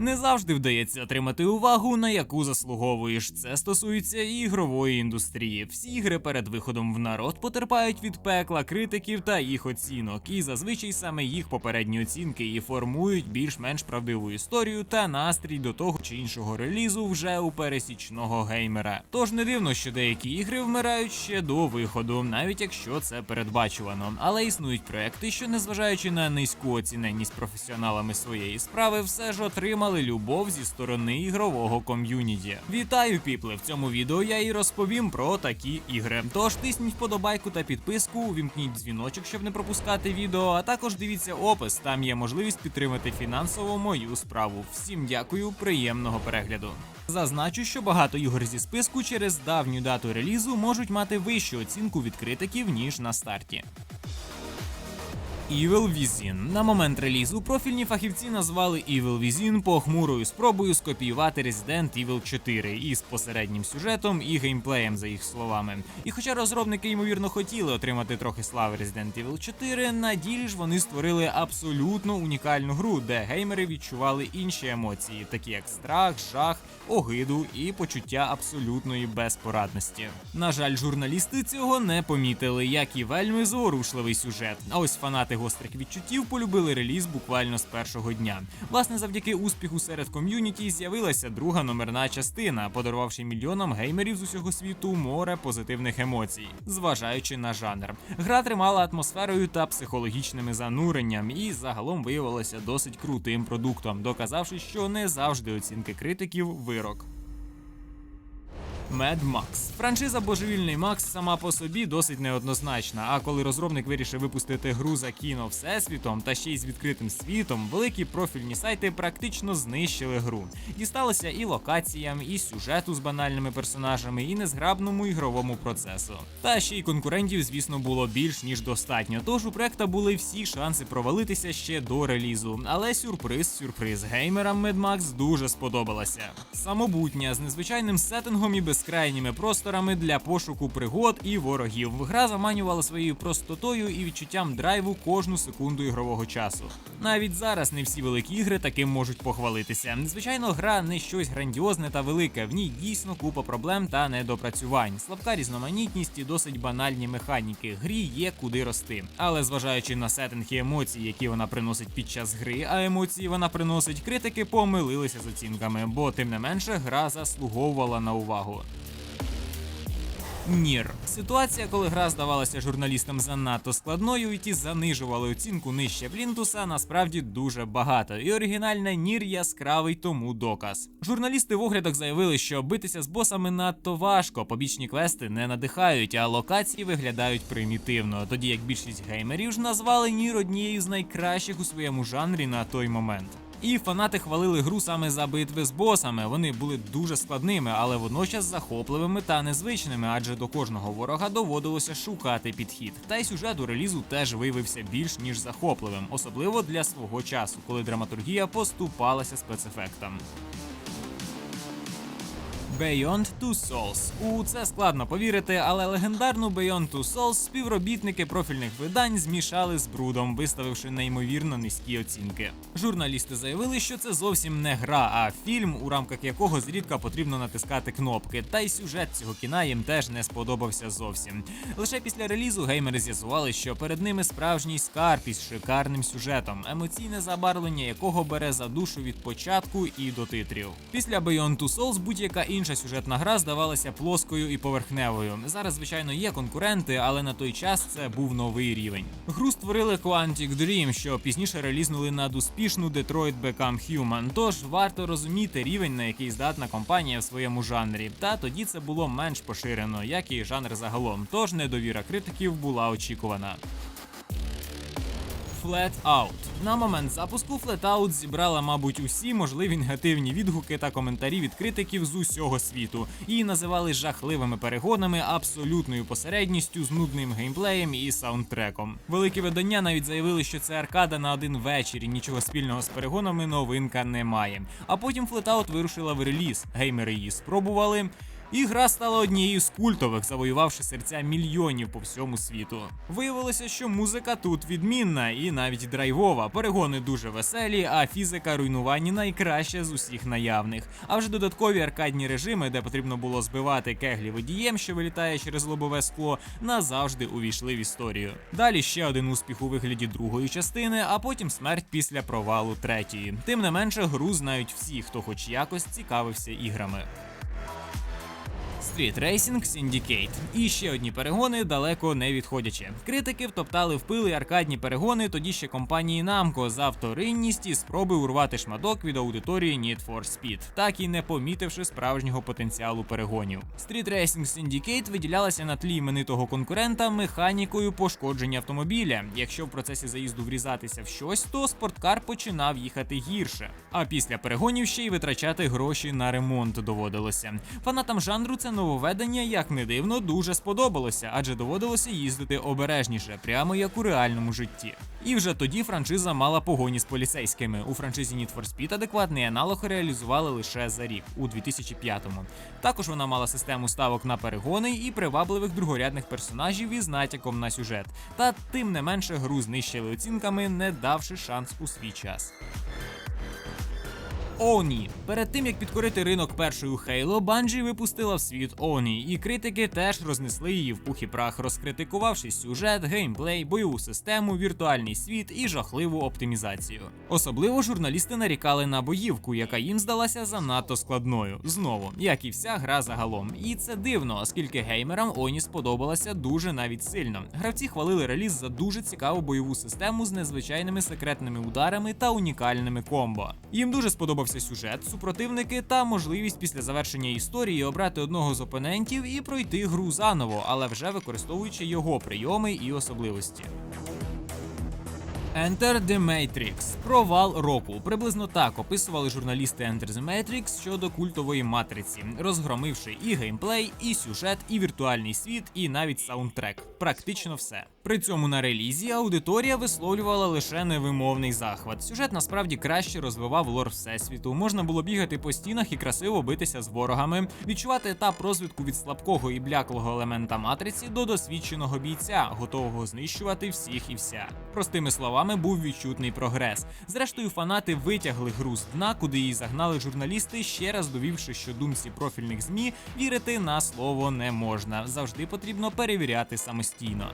Не завжди вдається отримати увагу, на яку заслуговуєш. Це стосується і ігрової індустрії. Всі ігри перед виходом в народ потерпають від пекла критиків та їх оцінок, і зазвичай саме їх попередні оцінки і формують більш-менш правдиву історію та настрій до того чи іншого релізу вже у пересічного геймера. Тож не дивно, що деякі ігри вмирають ще до виходу, навіть якщо це передбачувано. Але існують проекти, що незважаючи на низьку оціненість професіоналами своєї справи, все ж отримали любов зі сторони ігрового ком'юніті. Вітаю, піпли! В цьому відео я і розповім про такі ігри. Тож тисніть вподобайку та підписку, увімкніть дзвіночок, щоб не пропускати відео. А також дивіться опис. Там є можливість підтримати фінансово мою справу. Всім дякую, приємного перегляду. Зазначу, що багато ігор зі списку через давню дату релізу можуть мати вищу оцінку від критиків ніж на старті. Evil Within. На момент релізу профільні фахівці назвали Evil Within похмурою спробою скопіювати Resident Evil 4 із посереднім сюжетом і геймплеєм, за їх словами. І хоча розробники ймовірно хотіли отримати трохи слави Resident Evil 4, на ділі ж вони створили абсолютно унікальну гру, де геймери відчували інші емоції, такі як страх, жах, огиду і почуття абсолютної безпорадності. На жаль, журналісти цього не помітили, як і вельми зворушливий сюжет. А ось фанати гострих відчуттів полюбили реліз буквально з першого дня. Власне, завдяки успіху серед ком'юніті з'явилася друга номерна частина, подарувавши мільйонам геймерів з усього світу море позитивних емоцій, зважаючи на жанр. Гра тримала атмосферою та психологічними зануренням, і загалом виявилася досить крутим продуктом, доказавши, що не завжди оцінки критиків вирок. Mad Max. Франшиза Божевільний Макс сама по собі досить неоднозначна. А коли розробник вирішив випустити гру за кіно всесвітом та ще й з відкритим світом, великі профільні сайти практично знищили гру. Дісталося і локаціям, і сюжету з банальними персонажами, і незграбному ігровому процесу. Та ще й конкурентів, звісно, було більш ніж достатньо. Тож у проекта були всі шанси провалитися ще до релізу. Але сюрприз, сюрприз, геймерам Mad Max дуже сподобалася. Самобутня з незвичайним сеттингом і безкрайніми просторами для пошуку пригод і ворогів. Гра заманювала своєю простотою і відчуттям драйву кожну секунду ігрового часу. Навіть зараз не всі великі ігри таким можуть похвалитися. Звичайно, гра не щось грандіозне та велике. В ній дійсно купа проблем та недопрацювань. Слабка різноманітність і досить банальні механіки. Грі є куди рости. Але зважаючи на сеттинг і емоції, які вона приносить під час гри, а емоції вона приносить, критики помилилися з оцінками, бо тим не менше гра заслуговувала на увагу. Нір. Ситуація, коли гра здавалася журналістам занадто складною, і ті занижували оцінку нижче Плінтуса, насправді дуже багато. І оригінальна Нір яскравий тому доказ. Журналісти в оглядах заявили, що битися з босами надто важко, побічні квести не надихають, а локації виглядають примітивно. Тоді як більшість геймерів ж назвали Нір однією з найкращих у своєму жанрі на той момент. І фанати хвалили гру саме за битви з босами. Вони були дуже складними, але водночас захопливими та незвичними, адже до кожного ворога доводилося шукати підхід. Та й сюжет у релізу теж виявився більш ніж захопливим, особливо для свого часу, коли драматургія поступалася спецефектам. Beyond Two Souls. У це складно повірити, але легендарну Beyond Two Souls співробітники профільних видань змішали з брудом, виставивши неймовірно низькі оцінки. Журналісти заявили, що це зовсім не гра, а фільм, у рамках якого зрідка потрібно натискати кнопки. Та й сюжет цього кіна їм теж не сподобався зовсім. Лише після релізу геймери з'ясували, що перед ними справжній скарб із шикарним сюжетом, емоційне забарвлення якого бере за душу від початку і до титрів. Після Beyond Two Souls будь-яка інша сюжетна гра здавалася плоскою і поверхневою. Зараз, звичайно, є конкуренти, але на той час це був новий рівень. Гру створили Quantic Dream, що пізніше релізнули над успішну Detroit Become Human. Тож варто розуміти рівень, на який здатна компанія в своєму жанрі. Та тоді це було менш поширено, як і жанр загалом. Тож недовіра критиків була очікувана. Flat Out. На момент запуску Flat Out зібрала, мабуть, усі можливі негативні відгуки та коментарі від критиків з усього світу. Її називали жахливими перегонами, абсолютною посередністю, з нудним геймплеєм і саундтреком. Великі видання навіть заявили, що це аркада на один вечір і нічого спільного з перегонами новинка не має. А потім Flat Out вирушила в реліз. Геймери її спробували. І гра стала однією з культових, завоювавши серця мільйонів по всьому світу. Виявилося, що музика тут відмінна і навіть драйвова. Перегони дуже веселі, а фізика руйнування найкраща з усіх наявних. А вже додаткові аркадні режими, де потрібно було збивати кеглі водієм, що вилітає через лобове скло, назавжди увійшли в історію. Далі ще один успіх у вигляді другої частини, а потім смерть після провалу третьої. Тим не менше, гру знають всі, хто хоч якось цікавився іграми. Street Racing Syndicate. І ще одні перегони далеко не відходячи. Критики втоптали в пили аркадні перегони тоді ще компанії Namco за вторинність і спроби урвати шматок від аудиторії Need for Speed, так і не помітивши справжнього потенціалу перегонів. Street Racing Syndicate виділялася на тлі іменитого конкурента механікою пошкодження автомобіля. Якщо в процесі заїзду врізатися в щось, то спорткар починав їхати гірше. А після перегонів ще й витрачати гроші на ремонт доводилося. Фанатам жанру це нововведення, як не дивно, дуже сподобалося, адже доводилося їздити обережніше, прямо як у реальному житті. І вже тоді франшиза мала погоні з поліцейськими. У франшизі Need for Speed адекватний аналог реалізували лише за рік, у 2005-му. Також вона мала систему ставок на перегони і привабливих другорядних персонажів із натяком на сюжет. Та тим не менше гру знищили оцінками, не давши шанс у свій час. Оні. Перед тим як підкорити ринок першою Halo, Bungie випустила в світ Оні, і критики теж рознесли її в пух і прах, розкритикувавши сюжет, геймплей, бойову систему, віртуальний світ і жахливу оптимізацію. Особливо журналісти нарікали на боївку, яка їм здалася занадто складною. Знову, як і вся гра загалом. І це дивно, оскільки геймерам Оні сподобалася дуже навіть сильно. Гравці хвалили реліз за дуже цікаву бойову систему з незвичайними секретними ударами та унікальними комбо. Їм дуже сподобався сюжет, супротивники та можливість після завершення історії обрати одного з опонентів і пройти гру заново, але вже використовуючи його прийоми і особливості. Enter the Matrix. Провал року. Приблизно так описували журналісти Enter the Matrix щодо культової матриці, розгромивши і геймплей, і сюжет, і віртуальний світ, і навіть саундтрек. Практично все. При цьому на релізі аудиторія висловлювала лише невимовний захват. Сюжет насправді краще розвивав лор всесвіту. Можна було бігати по стінах і красиво битися з ворогами, відчувати етап розвитку від слабкого і бляклого елемента матриці до досвідченого бійця, готового знищувати всіх і вся. Простими словами, був відчутний прогрес. Зрештою, фанати витягли гру з дна, куди її загнали журналісти, ще раз довівши, що думці профільних змі вірити на слово не можна. Завжди потрібно перевіряти самостійно.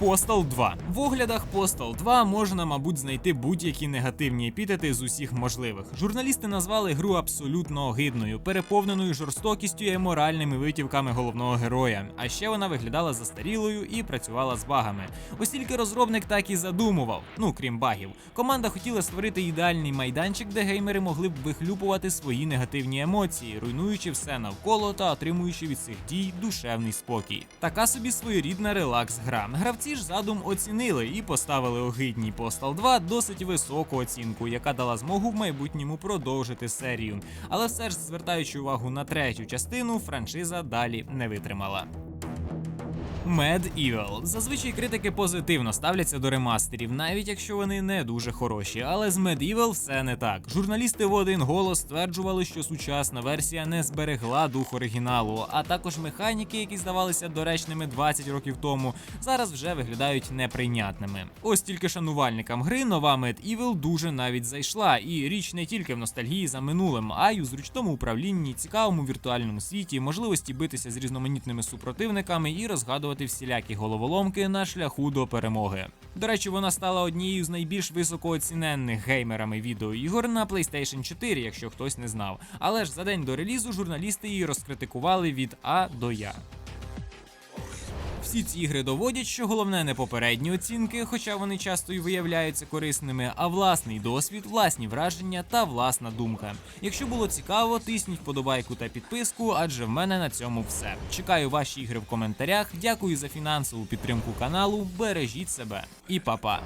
Postal 2. В оглядах Postal 2 можна, мабуть, знайти будь-які негативні епітети з усіх можливих. Журналісти назвали гру абсолютно огидною, переповненою жорстокістю і моральними витівками головного героя. А ще вона виглядала застарілою і працювала з багами. Ось тільки розробник так і задумував. Ну крім багів. Команда хотіла створити ідеальний майданчик, де геймери могли б вихлюпувати свої негативні емоції, руйнуючи все навколо та отримуючи від цих дій душевний спокій. Така собі своєрідна релакс-гра. Гравці ж задум оцінили і поставили огидній Postal 2 досить високу оцінку, яка дала змогу в майбутньому продовжити серію. Але все ж звертаючи увагу на третю частину, франшиза далі не витримала. Medieval. Зазвичай критики позитивно ставляться до ремастерів, навіть якщо вони не дуже хороші. Але з Medieval все не так. Журналісти в один голос стверджували, що сучасна версія не зберегла дух оригіналу, а також механіки, які здавалися доречними 20 років тому, зараз вже виглядають неприйнятними. Ось тільки шанувальникам гри нова Medieval дуже навіть зайшла, і річ не тільки в ностальгії за минулим, а й у зручному управлінні, цікавому віртуальному світі, можливості битися з різноманітними супротивниками і розгадувати всілякі головоломки на шляху до перемоги. До речі, вона стала однією з найбільш високооціненних геймерами відеоігор на PlayStation 4, якщо хтось не знав. Але ж за день до релізу журналісти її розкритикували від А до Я. Всі ці ігри доводять, що головне не попередні оцінки, хоча вони часто і виявляються корисними, а власний досвід, власні враження та власна думка. Якщо було цікаво, тисніть вподобайку та підписку, адже в мене на цьому все. Чекаю ваші ігри в коментарях. Дякую за фінансову підтримку каналу. Бережіть себе і па-па!